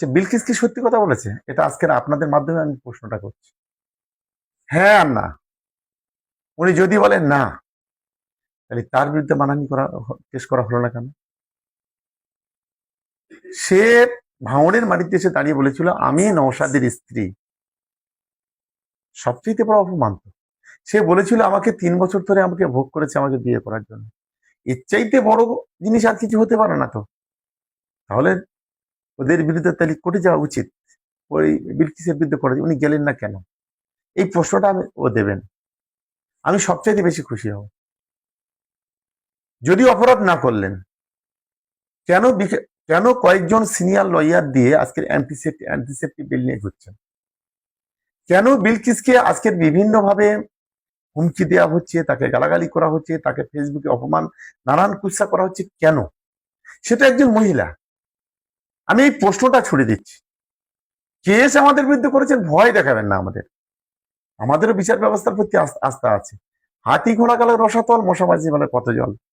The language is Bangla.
আচ্ছা বিলকিস কি সত্যি কথা বলেছে? এটা আজকের আপনাদের মাধ্যমে আমি প্রশ্নটা করছি। হ্যাঁ আর না। উনি যদি বলেন না, তাহলে তার বিরুদ্ধে মানানি করা কেস করা হলো না কেন? সে ভাঙনের মাটিতে এসে দাঁড়িয়ে বলেছিল, আমি নৌসাদের স্ত্রী। সবচেয়ে বড় অপমান সে বলেছিল, আমাকে তিন বছর ধরে আমাকে ভোগ করেছে আমাকে বিয়ে করার জন্য। এর চাইতে বড় জিনিস আর কিছু হতে পারে না তো। তাহলে ওদের বিরুদ্ধে তাহলে কোর্টে যাওয়া উচিত। ওই বিলকিসের বিরুদ্ধে করে উনি গেলেন না কেন? এই প্রশ্নটা আমি, ও দেবেন। আমি সবচাইতে বেশি খুশি হব। যদি অপরাধ না করলেন, কেন কেন কয়েকজন সিনিয়র লয়ার দিয়ে আজকের অ্যান্টিসেপ্টি অ্যান্টিসেপ্টি বিল নিয়ে ঘুরছেন? কেন বিলকিসকে আজকের বিভিন্নভাবে হুমকি দেওয়া হচ্ছে, তাকে গালাগালি করা হচ্ছে, তাকে ফেসবুকে অপমান, নানান কুৎসা করা হচ্ছে কেন? সেটা একজন মহিলা। আমি এই প্রশ্নটা ছুড়ে দিচ্ছি। কেস আমাদের বিরুদ্ধে করেছেন, ভয় দেখাবেন না আমাদের। আমাদেরও বিচার ব্যবস্থার প্রতি আস- আস্থা আছে। হাতি, ঘোড়া গেলে রসাতল মশা মানে কত জল